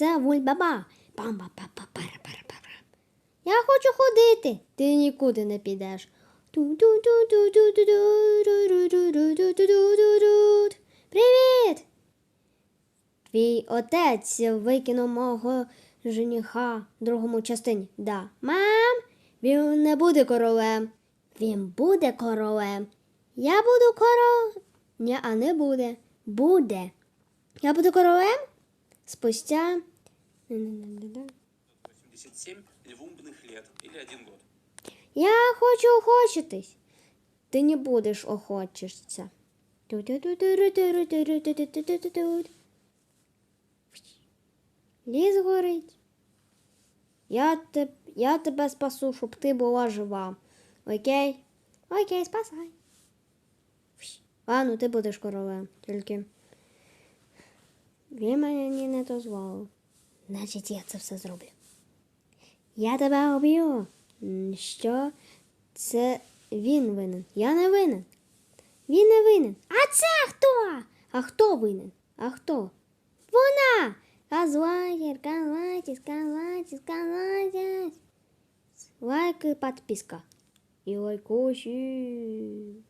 це вульбаба. Пам-па-па-па-пара-пара-пара. Я хочу ходити, ти нікуди не підеш. Привіт! Твій отець викинув мого жениха другому частині. Да. Мам, він не буде королем. Він буде королем. Я буду королем. Ні, а не буде. Буде. Я буду королем? Спустя 87 львумбных лет или один год. Я хочу охочитись. Ти не будеш охочишся. Ліс горить. Я, те, я тебе спасу, щоб ти була жива. Окей? Окей, спасай. А, ну ти будеш королем. Тільки. Він мені не дозволив. Значить, я це все зроблю. Я тебе об'ю. Що? Це він винен. Я не винен. Він не винен. А це хто? А хто винен? А хто? Вона! Казлатер, казлатер, казлатер, казлатер. Лайк і підписка. І лайкосик.